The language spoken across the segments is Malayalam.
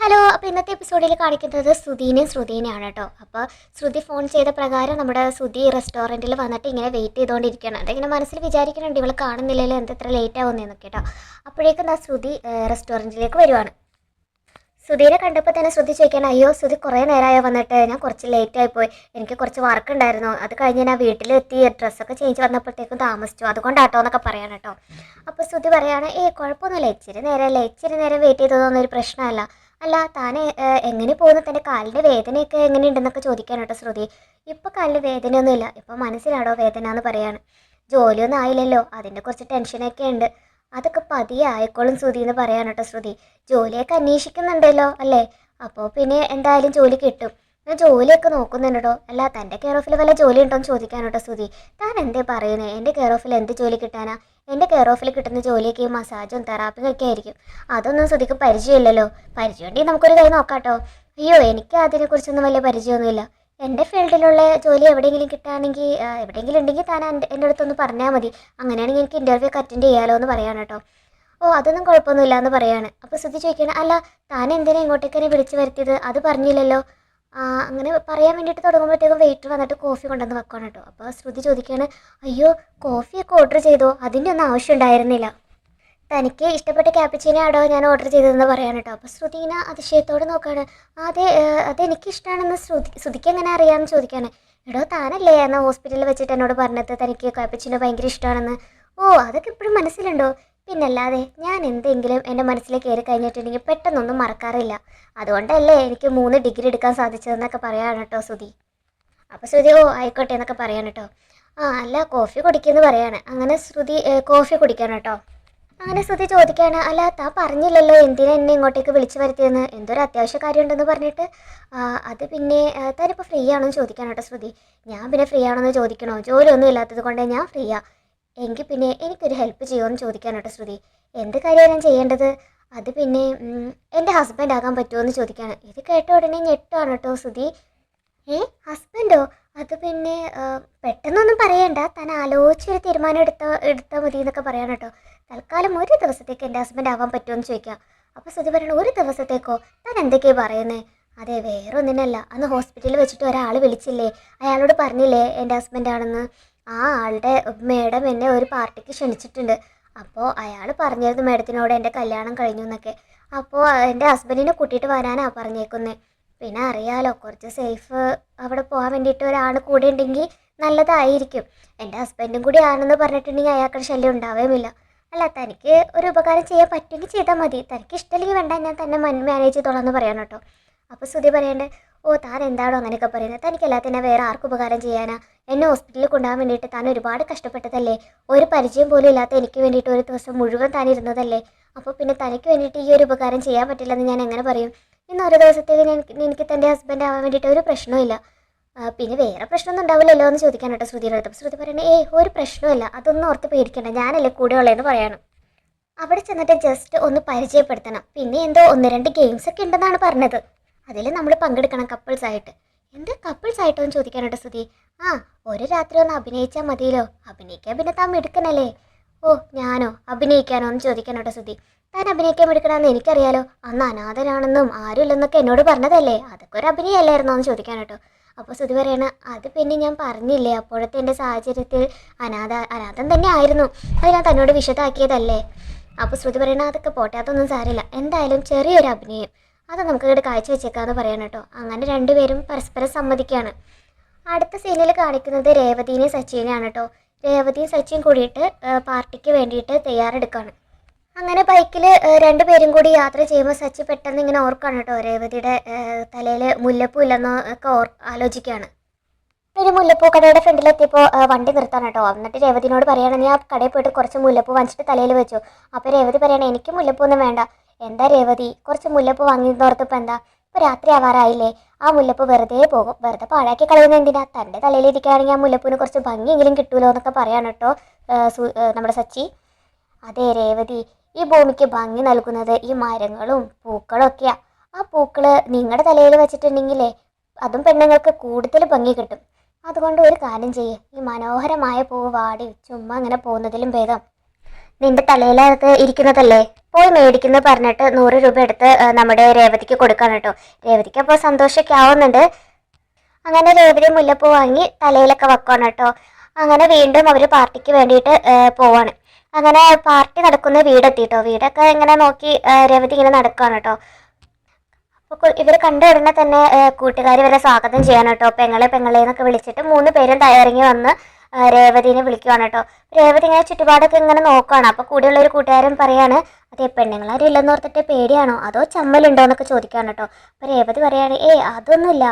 ഹലോ അപ്പോൾ ഇന്നത്തെ എപ്പിസോഡിൽ കാണിക്കുന്നത് ശ്രുതിനെയും ശ്രുതിനെയാണ് കേട്ടോ അപ്പോൾ ശ്രുതി ഫോൺ ചെയ്ത പ്രകാരം നമ്മുടെ ശ്രുതി റെസ്റ്റോറന്റിൽ വന്നിട്ട് ഇങ്ങനെ വെയിറ്റ് ചെയ്തുകൊണ്ടിരിക്കുകയാണ് അതിങ്ങനെ മനസ്സിൽ വിചാരിക്കുന്നുണ്ട്? ഇവൾ കാണുന്നില്ലല്ലോ എന്ത് ഇത്ര ലേറ്റ് ആവുന്നതെന്നൊക്കെ കേട്ടോ അപ്പോഴേക്കും ആ ശ്രുതി റെസ്റ്റോറന്റിലേക്ക് വരുവാണ്. ശ്രുതിനെ കണ്ടപ്പോൾ തന്നെ ശ്രുതി ചോദിക്കാൻ അയ്യോ ശ്രുതി കുറേ നേരമായോ വന്നിട്ട്? ഞാൻ കുറച്ച് ലേറ്റ് ആയിപ്പോയി എനിക്ക് കുറച്ച് വർക്ക് ഉണ്ടായിരുന്നു. അത് കഴിഞ്ഞ് ഞാൻ വീട്ടിലെത്തി. ഡ്രസ്സൊക്കെ ചേഞ്ച് വന്നപ്പോഴത്തേക്കും താമസിച്ചു. അതുകൊണ്ടാട്ടോ എന്നൊക്കെ പറയാൻ കേട്ടോ അപ്പോൾ ശ്രുതി പറയാണ് ഏ കുഴപ്പമൊന്നുമില്ല. ഇച്ചിരി നേരം അല്ല ഇച്ചിരി നേരം വെയിറ്റ് ചെയ്തതൊന്നും ഒരു പ്രശ്നമല്ല. അല്ല താൻ എങ്ങനെ പോകുന്നു? തന്റെ കാലിന്റെ വേദനയൊക്കെ എങ്ങനെയുണ്ടെന്നൊക്കെ ചോദിക്കാനോട്ടോ ശ്രുതി. ഇപ്പോൾ കാലിന് വേദനയൊന്നുമില്ല. ഇപ്പോൾ മനസ്സിലാണോ വേദന എന്ന് പറയാണ്. ജോലിയൊന്നും ആയില്ലല്ലോ. അതിന്റെ കുറച്ച് ടെൻഷനൊക്കെ ഉണ്ട്. അതൊക്കെ പതിയെ ആയിക്കോളും ശ്രുതി എന്ന് പറയാനോട്ടോ ശ്രുതി. ജോലിയൊക്കെ അന്വേഷിക്കുന്നുണ്ടല്ലോ അല്ലേ? അപ്പോൾ പിന്നെ എന്തായാലും ജോലി കിട്ടും. ഞാൻ ജോലിയൊക്കെ നോക്കുന്നുണ്ടോ? അല്ല തന്റെ കെയർ ഓഫിൽ വല്ല ജോലി ഉണ്ടോ എന്ന് ചോദിക്കാൻ കേട്ടോ ശ്രുതി താൻ എന്തേ പറയുന്നത് എന്റെ കെയർ ഓഫിൽ എന്ത് ജോലി കിട്ടാനാ? എന്റെ കെയർ ഓഫിൽ കിട്ടുന്ന ജോലിയൊക്കെ ഈ മസാജും തെറാപ്പിയും ഒക്കെ ആയിരിക്കും. അതൊന്നും സുധിക്ക് പരിചയമില്ലല്ലോ. പരിചയമുണ്ടെങ്കിൽ നമുക്കൊരു കൈ നോക്കാട്ടോ. അയ്യോ എനിക്ക് അതിനെക്കുറിച്ചൊന്നും വലിയ പരിചയമൊന്നുമില്ല. എന്റെ ഫീൽഡിലുള്ള ജോലി എവിടെയെങ്കിലും കിട്ടുകയാണെങ്കിൽ എവിടെയെങ്കിലും ഉണ്ടെങ്കിൽ താൻ എന്റെ അടുത്തൊന്ന് പറഞ്ഞാൽ മതി. അങ്ങനെയാണെങ്കിൽ എനിക്ക് ഇന്റർവ്യൂ ഒക്കെ അറ്റൻഡ് ചെയ്യാമല്ലോ എന്ന് പറയാണ് കേട്ടോ. ഓ അതൊന്നും കുഴപ്പമൊന്നുമില്ല എന്ന് പറയാണ്. അപ്പോൾ ശ്രുതി ചോദിക്കണം അല്ല താൻ എന്തിനാ ഇങ്ങോട്ടേക്ക് വിളിച്ചു വരുത്തിയത്? അത് പറഞ്ഞില്ലല്ലോ. അങ്ങനെ പറയാൻ വേണ്ടിയിട്ട് തുടങ്ങുമ്പോഴത്തേക്കും വെയിറ്റർ വന്നിട്ട് കോഫി കൊണ്ടുവന്ന് വെക്കണം കേട്ടോ. അപ്പോൾ ശ്രുതി ചോദിക്കുകയാണ് അയ്യോ കോഫിയൊക്കെ ഓർഡർ ചെയ്തോ? അതിന്റെ ഒന്നും ആവശ്യം ഉണ്ടായിരുന്നില്ല. തനിക്ക് ഇഷ്ടപ്പെട്ട ക്യാപ്പിച്ചീനോ ആടോ ഞാൻ ഓർഡർ ചെയ്തതെന്ന് പറയാൻ കേട്ടോ. അപ്പോൾ ശ്രുതി ഇങ്ങനെ അതിശയത്തോടെ നോക്കുകയാണ് അതെ അതെനിക്ക് ഇഷ്ടമാണെന്ന് ശ്രുതി ശ്രുതിക്ക് എങ്ങനെ അറിയാമെന്ന് ചോദിക്കുകയാണ്. എടോ താനല്ലേ എന്നാൽ ഹോസ്പിറ്റലിൽ വെച്ചിട്ട് എന്നോട് പറഞ്ഞത് തനിക്ക് ക്യാപ്പിച്ചിനോ ഭയങ്കര ഇഷ്ടമാണെന്ന് ഓ അതൊക്കെ ഇപ്പോഴും മനസ്സിലുണ്ടോ? പിന്നല്ലാതെ ഞാൻ എന്തെങ്കിലും എന്റെ മനസ്സിൽ കയറി കഴിഞ്ഞിട്ടുണ്ടെങ്കിൽ പെട്ടെന്നൊന്നും മറക്കാറില്ല. അതുകൊണ്ടല്ലേ എനിക്ക് മൂന്ന് ഡിഗ്രി എടുക്കാൻ സാധിച്ചതെന്നൊക്കെ പറയാണ് കേട്ടോ ശ്രുതി. അപ്പോൾ ശ്രുതി ഓ ആയിക്കോട്ടെ എന്നൊക്കെ പറയാൻ കേട്ടോ. ആ അല്ല കോഫി കുടിക്കുമെന്ന് പറയാണ്. അങ്ങനെ ശ്രുതി കോഫി കുടിക്കാൻ കേട്ടോ. അങ്ങനെ ശ്രുതി ചോദിക്കുകയാണ് അല്ല താ പറഞ്ഞില്ലല്ലോ എന്തിനാ എന്നെ ഇങ്ങോട്ടേക്ക് വിളിച്ചു വരുത്തിയെന്ന് എന്തൊരു അത്യാവശ്യ കാര്യമുണ്ടെന്ന് പറഞ്ഞിട്ട്? അത് പിന്നെ താനിപ്പോൾ ഫ്രീ ആണോ എന്ന് കേട്ടോ ശ്രുതി. ഞാൻ പിന്നെ ഫ്രീ ആണോ എന്ന് ചോദിക്കണോ? ജോലിയൊന്നും ഇല്ലാത്തത് കൊണ്ട് ഞാൻ ഫ്രീയാ. എങ്കിൽ പിന്നെ എനിക്കൊരു ഹെൽപ്പ് ചെയ്യുമോ ചോദിക്കാൻ കേട്ടോ ശ്രുതി. എന്ത് കാര്യമാണ് ഞാൻ ചെയ്യേണ്ടത്? അത് പിന്നെ എന്റെ ഹസ്ബൻഡ് ആകാൻ പറ്റുമോ എന്ന് ചോദിക്കാണ്. ഇത് കേട്ട ഉടനെ ഞെട്ടാണ് കേട്ടോ ശ്രുതി. ഏ ഹസ്ബൻഡോ അത് പിന്നെ പെട്ടെന്നൊന്നും പറയണ്ട. താൻ ആലോചിച്ചൊരു തീരുമാനം എടുത്ത എടുത്താൽ മതി എന്നൊക്കെ പറയാൻ കേട്ടോ തൽക്കാലം ഒരു ദിവസത്തേക്ക് എന്റെ ഹസ്ബൻഡ് ആവാൻ പറ്റുമോ എന്ന് ചോദിക്കാം. അപ്പോൾ ശ്രുതി പറയണ ഒരു ദിവസത്തേക്കോ? താൻ എന്തൊക്കെയാണ് പറയുന്നത് അതെ വേറെ ഒന്നിനല്ല അന്ന് ഹോസ്പിറ്റലിൽ വെച്ചിട്ട് ഒരാൾ വിളിച്ചില്ലേ? അയാളോട് പറഞ്ഞില്ലേ എന്റെ ഹസ്ബൻഡ് ആണെന്ന്? ആ ആളുടെ മേഡം എന്നെ ഒരു പാർട്ടിക്ക് ക്ഷണിച്ചിട്ടുണ്ട്. അപ്പോൾ അയാൾ പറഞ്ഞിരുന്നു മേഡത്തിനോട് എന്റെ കല്യാണം കഴിഞ്ഞു എന്നൊക്കെ. അപ്പോൾ എന്റെ ഹസ്ബൻഡിനെ കൂട്ടിയിട്ട് വരാനാണ് പറഞ്ഞേക്കുന്നത് പിന്നെ അറിയാലോ കുറച്ച് സേഫ് അവിടെ പോകാൻ വേണ്ടിയിട്ട് ഒരാൾ കൂടെ ഉണ്ടെങ്കിൽ നല്ലതായിരിക്കും. എന്റെ ഹസ്ബൻഡും കൂടി ആണെന്ന് പറഞ്ഞിട്ടുണ്ടെങ്കിൽ അയാൾക്ക് ശല്യം ഉണ്ടാവുകയുമില്ല അല്ല തനിക്ക് ഒരു ഉപകാരം ചെയ്യാൻ പറ്റുമെങ്കിൽ ചെയ്താൽ മതി. തനിക്ക് ഇഷ്ടമില്ലെങ്കിൽ വേണ്ട ഞാൻ തന്നെ മാനേജ് ചെയ്തോളാം എന്ന് പറയണം കേട്ടോ. അപ്പോൾ ശ്രുതി പറയണ്ടേ ഓ താൻ എന്താണോ അങ്ങനെയൊക്കെ പറയുന്നത്? തനിക്കല്ലാതെ വേറെ ആർക്കും ഉപകാരം ചെയ്യാനാ? എന്നെ ഹോസ്പിറ്റലിൽ കൊണ്ടുപോകാൻ വേണ്ടിയിട്ട് താൻ ഒരുപാട് കഷ്ടപ്പെട്ടതല്ലേ? ഒരു പരിചയം പോലും ഇല്ലാത്ത എനിക്ക് വേണ്ടിയിട്ട് ഒരു ദിവസം മുഴുവൻ താൻ ഇരുന്നതല്ലേ? അപ്പോൾ പിന്നെ തനിക്ക് വേണ്ടിയിട്ട് ഈ ഒരു ഉപകാരം ചെയ്യാൻ പറ്റില്ലെന്ന് ഞാൻ എങ്ങനെ പറയും? ഇന്ന് ഒരു ദിവസത്തേക്ക് എനിക്ക് തന്റെ ഹസ്ബൻഡ് ആവാൻ വേണ്ടിയിട്ട് ഒരു പ്രശ്നവും ആ, പിന്നെ വേറെ പ്രശ്നമൊന്നും ഉണ്ടാവില്ലല്ലോ എന്ന് ചോദിക്കാൻ കേട്ടോ ശ്രുതിയുടെ അടുത്ത്. ശ്രുതി പറയണേ ഏയ് ഒരു പ്രശ്നമില്ല അതൊന്നും ഓർത്ത് പേടിക്കണ്ട. ഞാനല്ലേ കൂടെ ഉള്ളതെന്ന് പറയണം. അവിടെ ചെന്നിട്ട് ജസ്റ്റ് ഒന്ന് പരിചയപ്പെടുത്തണം. പിന്നെ എന്തോ ഒന്ന് രണ്ട് ഗെയിംസ് ഒക്കെ ഉണ്ടെന്നാണ് പറഞ്ഞത്. അതിൽ നമ്മൾ പങ്കെടുക്കണം കപ്പിൾസ് ആയിട്ട്. എന്ത് കപ്പിൾസ് ആയിട്ടോ എന്ന് ചോദിക്കാനുണ്ട് സ്തുതി ആ ഒരു രാത്രി ഒന്ന് അഭിനയിച്ചാൽ മതിയല്ലോ. അഭിനയിക്കാൻ പിന്നെ താൻ എടുക്കണല്ലേ ഓ ഞാനോ? അഭിനയിക്കാനോ എന്ന് ചോദിക്കാനുണ്ട് സ്തുതി താൻ അഭിനയിക്കാൻ എടുക്കണമെന്ന് എനിക്കറിയാലോ. അന്ന് അനാഥനാണെന്നും ആരുമില്ലെന്നൊക്കെ എന്നോട് പറഞ്ഞതല്ലേ? അതൊക്കെ ഒരു അഭിനയമല്ലായിരുന്നോ എന്ന് ചോദിക്കാനോട്ടോ അപ്പോൾ സ്തുതി പറയണ അത് പിന്നെ ഞാൻ പറഞ്ഞില്ലേ? അപ്പോഴത്തെ എന്റെ സാഹചര്യത്തിൽ അനാഥ അനാഥൻ തന്നെ ആയിരുന്നു. അത് ഞാൻ തന്നോട് വിശദമാക്കിയതല്ലേ? അപ്പോൾ ശ്രുതി പറയണ അതൊക്കെ പോട്ടെ അതൊന്നും സാരില്ല എന്തായാലും ചെറിയൊരു അഭിനയം. അത് നമുക്ക് ഇവിടെ കാഴ്ച വെച്ചേക്കാന്ന് പറയാൻ കേട്ടോ. അങ്ങനെ രണ്ടുപേരും പരസ്പരം സമ്മതിക്കുകയാണ് അടുത്ത സീനിൽ കാണിക്കുന്നത് രേവതിനെയും സച്ചിനെയാണ് കേട്ടോ. രേവതിയും സച്ചിയും കൂടിയിട്ട് പാർട്ടിക്ക് വേണ്ടിയിട്ട് തയ്യാറെടുക്കുകയാണ് അങ്ങനെ ബൈക്കിൽ രണ്ടുപേരും കൂടി യാത്ര ചെയ്യുമ്പോൾ സച്ചി പെട്ടെന്ന് ഇങ്ങനെ ഓർക്കാണ് കേട്ടോ. രേവതിയുടെ തലയിൽ മുല്ലപ്പൂ ഇല്ലെന്നോ ഒക്കെ ഓർ ആലോചിക്കുകയാണ് ഒരു മുല്ലപ്പൂ കടയുടെ ഫ്രണ്ടിലെത്തിയപ്പോൾ വണ്ടി നിർത്താൻ കേട്ടോ. എന്നിട്ട് രേവതിനോട് പറയുകയാണെങ്കിൽ നീ ആ കടയിൽ പോയിട്ട് കുറച്ച് മുല്ലപ്പൂ വാങ്ങിച്ചിട്ട് തലയിൽ വെച്ചു. അപ്പോൾ രേവതി പറയണേ എനിക്ക് മുല്ലപ്പൂ ഒന്നും വേണ്ട. എന്താ രേവതി? കുറച്ച് മുല്ലപ്പൂ വാങ്ങിയതോർത്തിപ്പോൾ എന്താ? ഇപ്പൊ രാത്രി ആവാറായില്ലേ? ആ മുല്ലപ്പ് വെറുതെ പോകും. വെറുതെ പാഴാക്കി കളയുന്ന എന്തിനാ? തന്റെ തലയിലിരിക്കുകയാണെങ്കിൽ ആ മുല്ലപ്പൂവിന് കുറച്ച് ഭംഗിയെങ്കിലും കിട്ടുമല്ലോ എന്നൊക്കെ പറയാണ് കേട്ടോ നമ്മുടെ സച്ചി. അതെ രേവതി ഈ ഭൂമിക്ക് ഭംഗി നൽകുന്നത് ഈ മരങ്ങളും പൂക്കളും ഒക്കെയാ ആ പൂക്കൾ നിങ്ങളുടെ തലയിൽ വെച്ചിട്ടുണ്ടെങ്കിലേ അതും പെണ്ണുങ്ങൾക്ക് കൂടുതൽ ഭംഗി കിട്ടും. അതുകൊണ്ട് ഒരു കാര്യം ചെയ്യേ. ഈ മനോഹരമായ പൂവ് വാടി ചുമ്മാ അങ്ങനെ പോകുന്നതിലും ഭേദം. നിന്റെ തലയിലകത്ത് ഇരിക്കുന്നതല്ലേ? പോയി മേടിക്കുന്നു പറഞ്ഞിട്ട് നൂറ് രൂപ എടുത്ത് നമ്മുടെ രേവതിക്ക് കൊടുക്കാൻ കേട്ടോ. രേവതിക്ക് അപ്പോൾ സന്തോഷമൊക്കെ ആവുന്നുണ്ട്. അങ്ങനെ രേവതി മുല്ലപ്പൂ വാങ്ങി തലയിലൊക്കെ വെക്കണം കേട്ടോ. അങ്ങനെ വീണ്ടും അവർ പാർട്ടിക്ക് വേണ്ടിയിട്ട് പോവാണ്. അങ്ങനെ പാർട്ടി നടക്കുന്ന വീടെത്തി കേട്ടോ. വീടൊക്കെ ഇങ്ങനെ നോക്കി രേവതി ഇങ്ങനെ നടക്കുകയാണ് കേട്ടോ. അപ്പോൾ ഇവർ കണ്ട ഉടനെ തന്നെ കൂട്ടുകാർ ഇവരെ സ്വാഗതം ചെയ്യാൻ കേട്ടോ. പെങ്ങളെ പെങ്ങളെ എന്നൊക്കെ വിളിച്ചിട്ട് മൂന്ന് പേരും ഇറങ്ങി വന്ന് രേവതിനെ വിളിക്കുവാണ് കേട്ടോ. രേവതി ഇങ്ങനെ ചുറ്റുപാടൊക്കെ ഇങ്ങനെ നോക്കുകയാണ് അപ്പോൾ കൂടെയുള്ള ഒരു കൂട്ടുകാരൻ പറയാണ് അതെ പെണ്ണുങ്ങളാരും ഇല്ലെന്ന് ഓർത്തിട്ട് പേടിയാണോ? അതോ ചമ്മലുണ്ടോ എന്നൊക്കെ ചോദിക്കുകയാണ് കേട്ടോ. അപ്പോൾ രേവതി പറയാണ് ഏയ് അതൊന്നുമില്ല.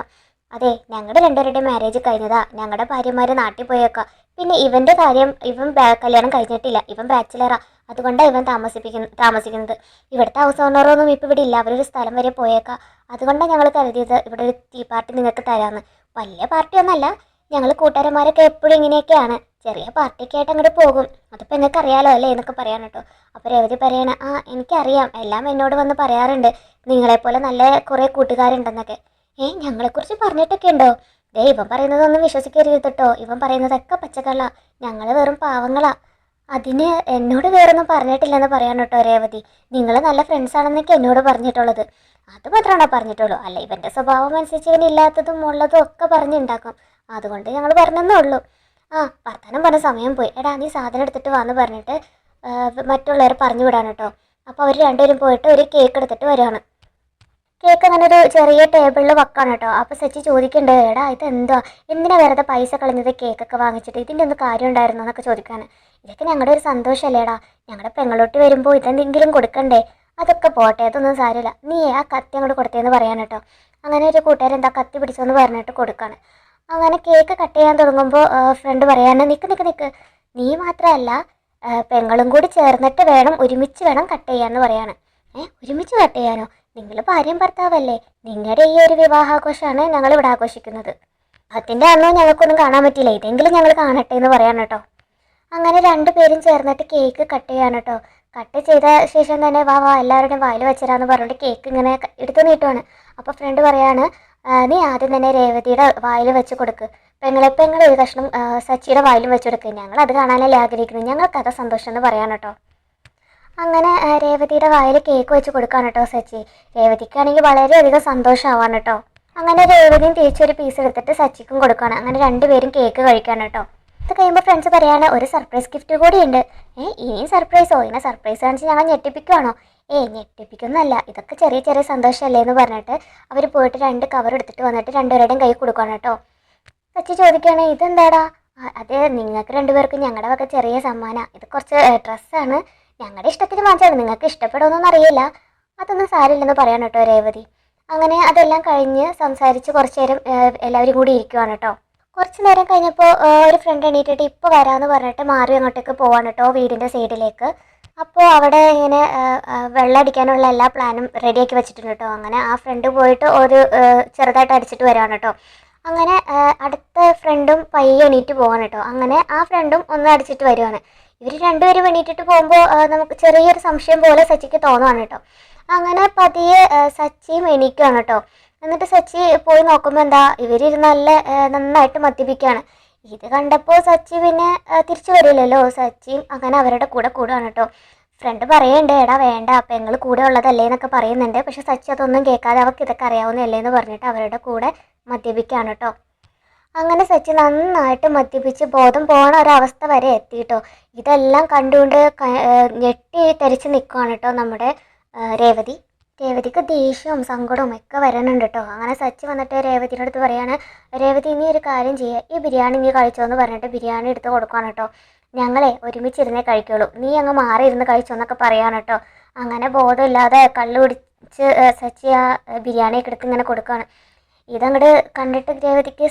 അതെ ഞങ്ങളുടെ രണ്ടുപേരുടെ മാരേജ് കഴിഞ്ഞതാ. ഞങ്ങളുടെ ഭാര്യമാര് നാട്ടിൽ പോയേക്കാം. പിന്നെ ഇവന്റെ കാര്യം ഇവൻ കല്യാണം കഴിഞ്ഞിട്ടില്ല. ഇവൻ ബാച്ചിലറാ അതുകൊണ്ടാണ് ഇവൻ താമസിപ്പിക്കുന്ന താമസിക്കുന്നത്. ഇവിടുത്തെ ഹൗസ് ഓണറൊന്നും ഇപ്പോൾ ഇവിടെ ഇല്ല. അവരൊരു സ്ഥലം വരെ പോയേക്കാം. അതുകൊണ്ടാണ് ഞങ്ങൾ കരുതിയത് ഇവിടെ ഒരു ടീ പാർട്ടി നിങ്ങൾക്ക് തരാമെന്ന് വലിയ പാർട്ടിയൊന്നല്ല ഞങ്ങൾ കൂട്ടുകാരന്മാരൊക്കെ എപ്പോഴും ഇങ്ങനെയൊക്കെയാണ്. ചെറിയ പാർട്ടിയൊക്കെ ആയിട്ട് അങ്ങോട്ട് പോകും. അതിപ്പോൾ നിങ്ങൾക്ക് അറിയാലോ അല്ലേ? എന്നൊക്കെ പറയാൻ കേട്ടോ അപ്പോൾ രവതി പറയണ ആ എനിക്കറിയാം. എല്ലാം എന്നോട് വന്ന് പറയാറുണ്ട്. നിങ്ങളെപ്പോലെ നല്ല കുറേ കൂട്ടുകാരുണ്ടെന്നൊക്കെ. ഏ ഞങ്ങളെക്കുറിച്ച് പറഞ്ഞിട്ടൊക്കെ ഉണ്ടോ? ദേ ഇവൻ പറയുന്നതൊന്നും വിശ്വസിക്കരുത് കേട്ടോ ഇവൻ പറയുന്നതൊക്കെ പച്ചക്കള്ള. ഞങ്ങൾ വെറും പാവങ്ങളാ. അതിന് എന്നോട് വേറൊന്നും പറഞ്ഞിട്ടില്ലെന്ന് പറയാൻ കേട്ടോ രേവതി. നിങ്ങൾ നല്ല ഫ്രണ്ട്സ് ആണെന്നൊക്കെ എന്നോട് പറഞ്ഞിട്ടുള്ളത്. അത് മാത്രമാണോ പറഞ്ഞിട്ടുള്ളൂ. അല്ല ഇവന്റെ സ്വഭാവം അനുസരിച്ച് ഇവൻ ഇല്ലാത്തതും ഉള്ളതും ഒക്കെ പറഞ്ഞുണ്ടാക്കും അതുകൊണ്ട് ഞങ്ങൾ പറഞ്ഞെന്നേ ഉള്ളൂ. ആ വർത്തമാനം പറഞ്ഞ സമയം പോയി. എടാ നീ സാധനം എടുത്തിട്ട് വാന്ന് പറഞ്ഞിട്ട് മറ്റുള്ളവരെ പറഞ്ഞു വിടാണ് കേട്ടോ. അപ്പോൾ അവർ രണ്ടുപേരും പോയിട്ട് ഒരു കേക്ക് എടുത്തിട്ട് വരുവാണ് കേക്ക് അങ്ങനെ ഒരു ചെറിയ ടേബിളിൽ വെക്കാണ് കേട്ടോ. അപ്പോൾ സച്ചി ചോദിക്കണ്ടേ എടാ ഇത് എന്താ എന്തിനാ വെറുതെ പൈസ കളഞ്ഞത് കേക്കൊക്കെ വാങ്ങിച്ചിട്ട്? ഇതിന്റെ ഒന്ന് കാര്യം ഉണ്ടായിരുന്നോ? എന്നൊക്കെ ചോദിക്കാൻ ഇതൊക്കെ ഞങ്ങളുടെ ഒരു സന്തോഷമല്ലേടാ? ഞങ്ങളുടെ പെങ്ങളോട്ട് വരുമ്പോൾ ഇതെന്തെങ്കിലും കൊടുക്കണ്ടേ? അതൊക്കെ പോട്ടെ അതൊന്നും സാരമില്ല. നീ ആ കത്തി അങ്ങോട്ട് കൊടുത്തേന്ന് പറയാൻ കേട്ടോ. അങ്ങനെ ഒരു കൂട്ടുകാരൻ എന്താ കത്തി പിടിച്ചോന്ന് പറഞ്ഞിട്ട് കൊടുക്കാണ്. അങ്ങനെ കേക്ക് കട്ട് ചെയ്യാൻ തുടങ്ങുമ്പോൾ ഫ്രണ്ട് പറയാനാണ് നിൽക്ക് നിൽക്ക് നിൽക്ക് നീ മാത്രമല്ല പെങ്ങളും കൂടി ചേർന്നിട്ട് വേണം ഒരുമിച്ച് വേണം കട്ട് ചെയ്യാന്ന് പറയാണ് ഏ ഒരുമിച്ച് കട്ട് ചെയ്യാനോ? നിങ്ങൾ ഭാര്യയും ഭർത്താവല്ലേ? നിങ്ങളുടെ ഈ ഒരു വിവാഹാഘോഷമാണ് ഞങ്ങൾ ഇവിടെ ആഘോഷിക്കുന്നത്. അതിന്റെ അന്നോ ഞങ്ങൾക്കൊന്നും കാണാൻ പറ്റില്ല ഇതെങ്കിലും ഞങ്ങൾ കാണട്ടെ എന്ന് പറയാൻ കേട്ടോ. അങ്ങനെ രണ്ടു പേരും ചേർന്നിട്ട് കേക്ക് കട്ട് ചെയ്യാൻ കേട്ടോ. കട്ട് ചെയ്ത ശേഷം തന്നെ വാ വാ എല്ലാവരുടെയും വായിൽ വെച്ചരാന്ന് പറഞ്ഞിട്ട് കേക്ക് ഇങ്ങനെ എടുത്തു നീട്ടുവാണ്. അപ്പോൾ ഫ്രണ്ട് പറയാണ് "ആ, നീ ആദ്യം തന്നെ രേവതിയുടെ വായിൽ വെച്ച് കൊടുക്ക്. പെങ്ങളെ പെങ്ങൾ ഒരു കഷ്ണം സച്ചിയുടെ വായിലും വെച്ച് കൊടുക്ക്. ഞങ്ങൾ അത് കാണാനല്ലേ ആഗ്രഹിക്കുന്നു. ഞങ്ങൾക്ക് അത് സന്തോഷം എന്ന് പറയാൻ കേട്ടോ. അങ്ങനെ രേവതിയുടെ വായിൽ കേക്ക് വെച്ച് കൊടുക്കാണ് കേട്ടോ സച്ചി. രേവതിക്കാണെങ്കിൽ വളരെയധികം സന്തോഷമാവാണ് കേട്ടോ. അങ്ങനെ രേവതിയും തിരിച്ചൊരു പീസ് എടുത്തിട്ട് സച്ചിക്കും കൊടുക്കുകയാണ് അങ്ങനെ രണ്ടുപേരും കേക്ക് കഴിക്കാണ് കേട്ടോ. ഇത് കഴിയുമ്പോൾ ഫ്രണ്ട്സ് പറയാണ് ഒരു സർപ്രൈസ് ഗിഫ്റ്റ് കൂടി ഉണ്ട്. ഏഹ് ഇനിയും സർപ്രൈസോ ഇങ്ങനെ സർപ്രൈസ് കാണിച്ച് ഞങ്ങൾ ഞെട്ടിപ്പിക്കുവാണോ? ഏ ഞെട്ടിപ്പിക്കുന്നല്ല ഇതൊക്കെ ചെറിയ ചെറിയ സന്തോഷമല്ലേ എന്ന് പറഞ്ഞിട്ട് അവർ പോയിട്ട് രണ്ട് കവർ എടുത്തിട്ട് വന്നിട്ട് രണ്ടുപേരുടെയും കൈ കൊടുക്കണം കേട്ടോ. സച്ചി ചോദിക്കുകയാണ് ഇതെന്താടാ? അതെ നിങ്ങൾക്ക് രണ്ടുപേർക്കും ഞങ്ങളുടെ വക ചെറിയ സമ്മാനം. ഇത് കുറച്ച് ഡ്രസ്സാണ്. ഞങ്ങളുടെ ഇഷ്ടത്തിന് വാങ്ങിച്ചാണ് നിങ്ങൾക്ക് ഇഷ്ടപ്പെടുമെന്നൊന്നും അറിയില്ല. അതൊന്നും സാരില്ലെന്ന് പറയാൻ കേട്ടോ രേവതി. അങ്ങനെ അതെല്ലാം കഴിഞ്ഞ് സംസാരിച്ച് കുറച്ച് നേരം എല്ലാവരും കൂടി ഇരിക്കുവാണ് കേട്ടോ. കുറച്ച് നേരം കഴിഞ്ഞപ്പോൾ ഒരു ഫ്രണ്ട് എണീറ്റിട്ട് ഇപ്പോൾ വരാമെന്ന് പറഞ്ഞിട്ട് മാറി അങ്ങോട്ടേക്ക് പോവാണ് കേട്ടോ വീടിന്റെ സൈഡിലേക്ക് അപ്പോൾ അവിടെ ഇങ്ങനെ ഏഹ്, ഏഹ്, വെള്ളം അടിക്കാനുള്ള എല്ലാ പ്ലാനും റെഡിയാക്കി വെച്ചിട്ടുണ്ട് കേട്ടോ. അങ്ങനെ ആ ഫ്രണ്ട് പോയിട്ട് ഒരു ചെറുതായിട്ട് അടിച്ചിട്ട് വരാണ് കേട്ടോ. അങ്ങനെ അടുത്ത ഫ്രണ്ടും പയ്യെ എണീറ്റ് പോവാണ് കേട്ടോ. അങ്ങനെ ആ ഫ്രണ്ടും ഒന്ന് അടിച്ചിട്ട് വരുവാണ് ഇവർ രണ്ടുപേരും എണീറ്റിട്ട് പോകുമ്പോൾ നമുക്ക് ചെറിയൊരു സംശയം പോലെ സച്ചിക്ക് തോന്നുവാണ് കേട്ടോ. അങ്ങനെ പതിയെ സച്ചിയും എണീക്കുകയാണ് കേട്ടോ. എന്നിട്ട് സച്ചി പോയി നോക്കുമ്പോൾ എന്താ ഇവരിരുന്ന് നല്ല നന്നായിട്ട് മദ്യപിക്കുകയാണ്. ഇത് കണ്ടപ്പോൾ സച്ചി പിന്നെ തിരിച്ചു വരില്ലല്ലോ. സച്ചിയും അങ്ങനെ അവരുടെ കൂടെ കൂടുകയാണ് കേട്ടോ. ഫ്രണ്ട് പറയുന്നുണ്ട് എടാ വേണ്ട അപ്പം ഞങ്ങൾ കൂടെ ഉള്ളതല്ലേ എന്നൊക്കെ പറയുന്നുണ്ട്. പക്ഷെ സച്ചി അതൊന്നും കേൾക്കാതെ അവർക്ക് ഇതൊക്കെ അറിയാവുന്നതല്ലേ എന്ന് പറഞ്ഞിട്ട് അവരുടെ കൂടെ മദ്യപിക്കുകയാണ് കേട്ടോ. അങ്ങനെ സച്ചി നന്നായിട്ട് മദ്യപിച്ച് ബോധം പോണ ഒരവസ്ഥ വരെ എത്തി കേട്ടോ ഇതെല്ലാം കണ്ടുകൊണ്ട് ഞെട്ടി തെരച്ച് നിൽക്കുകയാണ് കേട്ടോ നമ്മുടെ രേവതി. രേവതിക്ക് ദേഷ്യവും സങ്കടവും ഒക്കെ വരണുണ്ട് കേട്ടോ. അങ്ങനെ സച്ചി വന്നിട്ട് രേവതിയുടെ അടുത്ത് പറയാണ് രേവതി ഇനി ഒരു കാര്യം ചെയ്യുക ഈ ബിരിയാണി നീ കഴിച്ചോ എന്ന് പറഞ്ഞിട്ട് ബിരിയാണി എടുത്ത് കൊടുക്കുകയാണ് കേട്ടോ. ഞങ്ങളെ ഒരുമിച്ചിരുന്നേ കഴിക്കുള്ളൂ. നീ അങ്ങ് മാറി ഇരുന്ന് കഴിച്ചോ എന്നൊക്കെ പറയാണ് കേട്ടോ അങ്ങനെ ബോധമില്ലാതെ കള്ളു പിടിച്ച് സച്ചി ആ ബിരിയാണിയൊക്കെ എടുത്ത് ഇങ്ങനെ കൊടുക്കുകയാണ് ഇതങ്ങോട്ട് കണ്ടിട്ട് രേവതിക്ക്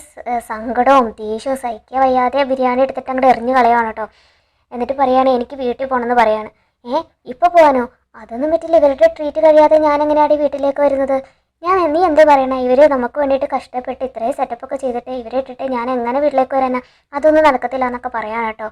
സങ്കടവും ദേഷ്യവും സഹിക്കാൻ വയ്യാതെ ബിരിയാണി എടുത്തിട്ട് അങ്ങോട്ട് എറിഞ്ഞു കളയാണ് കേട്ടോ എന്നിട്ട് പറയാണ് എനിക്ക് വീട്ടിൽ പോകണമെന്ന് പറയാണ്. ഏ ഇപ്പോൾ പോകാനോ അതൊന്നും പറ്റില്ല. ഇവരുടെ ട്രീറ്റ് കഴിയാതെ ഞാൻ എങ്ങനെയാണ് വീട്ടിലേക്ക് വരുന്നത്? ഞാൻ നീ എന്ത് പറയണേ? ഇവർ നമുക്ക് വേണ്ടിയിട്ട് കഷ്ടപ്പെട്ട് ഇത്രയും സെറ്റപ്പൊക്കെ ചെയ്തിട്ട് ഇവരെ ഇട്ടിട്ട് ഞാൻ എങ്ങനെ വീട്ടിലേക്ക് വരാനാ? അതൊന്നും നടക്കത്തില്ല എന്നൊക്കെ പറയാൻ കേട്ടോ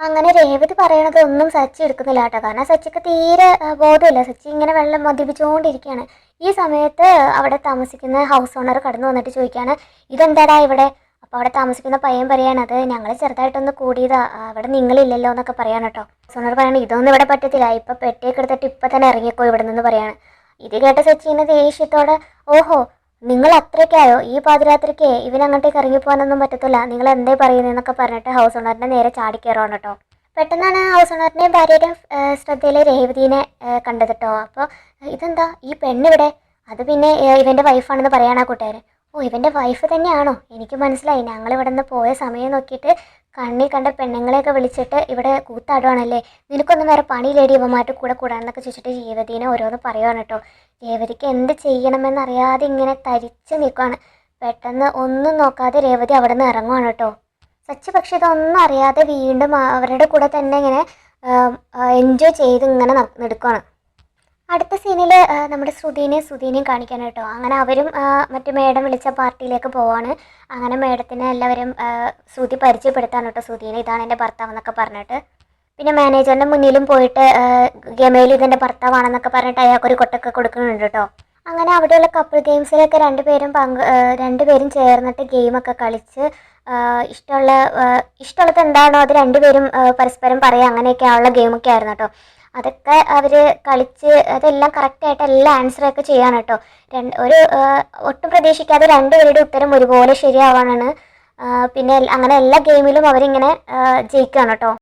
അങ്ങനെ രേവതി പറയണത് ഒന്നും സച്ചി എടുക്കുന്നില്ല കേട്ടോ. കാരണം സച്ചിക്ക് തീരെ ബോധമില്ല. സച്ചി ഇങ്ങനെ വെള്ളം മദ്യപിച്ചുകൊണ്ടിരിക്കുകയാണ് ഈ സമയത്ത് അവിടെ താമസിക്കുന്ന ഹൗസ് ഓണർ കടന്നു വന്നിട്ട് ചോദിക്കുകയാണ് ഇതെന്താടാ ഇവിടെ? അപ്പോൾ അവിടെ താമസിക്കുന്ന പയ്യൻ പറയാണ് അത് ഞങ്ങൾ ചെറുതായിട്ടൊന്ന് കൂടിയതാ. അവിടെ നിങ്ങളില്ലല്ലോ എന്നൊക്കെ പറയാണ് കേട്ടോ. ഹൗസ് ഓണർ പറയുന്നത് ഇതൊന്നും ഇവിടെ പറ്റത്തില്ല. ഇപ്പം പെട്ടിയൊക്കെ എടുത്തിട്ട് ഇപ്പം തന്നെ ഇറങ്ങിക്കോ ഇവിടെ നിന്ന് പറയാണ്. ഇത് കേട്ട സച്ചിന് ദേഷ്യത്തോടെ ഓഹോ നിങ്ങൾ അത്രയ്ക്കായോ? ഈ പാതിരാത്രിക്ക് ഇവൻ അങ്ങോട്ടേക്ക് ഇറങ്ങിപ്പോകാനൊന്നും പറ്റത്തില്ല. നിങ്ങൾ എന്തേ പറയുന്നതെന്നൊക്കെ പറഞ്ഞിട്ട് ഹൗസ് ഓണറിനെ നേരെ ചാടിക്കയറുവാണ് കേട്ടോ. പെട്ടെന്നാണ് ഹൗസ് ഓണറിന്റെയും ഭാര്യയുടെയും ശ്രദ്ധയിൽ രേവതീനെ കണ്ടതിട്ടോ അപ്പോൾ ഇതെന്താ? ഈ പെണ്ണിവിടെ? അത് പിന്നെ ഇവന്റെ വൈഫാണെന്ന് പറയാണ് ആ കൂട്ടുകാരൻ ഓ ഇവന്റെ വൈഫ് തന്നെയാണോ? എനിക്ക് മനസ്സിലായി. ഞങ്ങൾ ഇവിടെ നിന്ന് പോയ സമയം നോക്കിയിട്ട് കണ്ണിൽ കണ്ട പെണ്ണുങ്ങളെയൊക്കെ വിളിച്ചിട്ട് ഇവിടെ കൂത്താടുവാണല്ലേ? നിനക്കൊന്നും വേറെ പണിയില്ലേടി ഇവന്മാരുടെ കൂടെ കൂടാന്നൊക്കെ ചോദിച്ചിട്ട് രേവതീനെ ഓരോന്ന് പറയുവാണ് കേട്ടോ. രേവതിക്ക് എന്ത് ചെയ്യണമെന്നറിയാതെ ഇങ്ങനെ തരിച്ചു നിൽക്കുവാണ്. പെട്ടെന്ന് ഒന്നും നോക്കാതെ രേവതി അവിടെ നിന്ന് ഇറങ്ങുവാണ് കേട്ടോ. സച്ചി പക്ഷെ ഇതൊന്നും അറിയാതെ വീണ്ടും അവരുടെ കൂടെ തന്നെ ഇങ്ങനെ എൻജോയ് ചെയ്ത് ഇങ്ങനെ നടക്കുകയാണ് അടുത്ത സീനിൽ നമ്മുടെ ശ്രുതിനെയും ശ്രുതിനെയും കാണിക്കാൻ കേട്ടോ അങ്ങനെ അവരും മറ്റു മേഡം വിളിച്ച പാർട്ടിയിലേക്ക് പോവാണ്. അങ്ങനെ മേഡത്തിനെ എല്ലാവരും ശ്രുതി പരിചയപ്പെടുത്താണ് കേട്ടോ ശ്രുതിനെ ഇതാണ് എന്റെ ഭർത്താവ് എന്നൊക്കെ പറഞ്ഞിട്ട്. പിന്നെ മാനേജറിന്റെ മുന്നിലും പോയിട്ട് ഗമയിൽ ഇതെന്റെ ഭർത്താവാണെന്നൊക്കെ പറഞ്ഞിട്ട് അയാൾക്കൊരു കൊട്ടൊക്കെ കൊടുക്കുന്നുണ്ട് കേട്ടോ. അങ്ങനെ അവിടെയുള്ള കപ്പിൾ ഗെയിംസിലൊക്കെ രണ്ടുപേരും പങ്ക് രണ്ടുപേരും ചേർന്നിട്ട് ഗെയിമൊക്കെ കളിച്ച് ഇഷ്ടമുള്ള ഇഷ്ടമുള്ളത് എന്താണോ അത് രണ്ടുപേരും പരസ്പരം പറയുക അങ്ങനെയൊക്കെ ഉള്ള ഗെയിമൊക്കെ ആയിരുന്നു കേട്ടോ. അതൊക്കെ അവർ കളിച്ച് അതെല്ലാം കറക്റ്റായിട്ട് എല്ലാ ആൻസറൊക്കെ ചെയ്യാണ് കേട്ടോ രണ്ട് ഒരു ഒട്ടും പ്രതീക്ഷിക്കാതെ രണ്ടുപേരുടെ ഉത്തരം ഒരുപോലെ ശരിയാവാനാണ്. പിന്നെ അങ്ങനെ എല്ലാ ഗെയിമിലും അവരിങ്ങനെ ജയിക്കുകയാണ് കേട്ടോ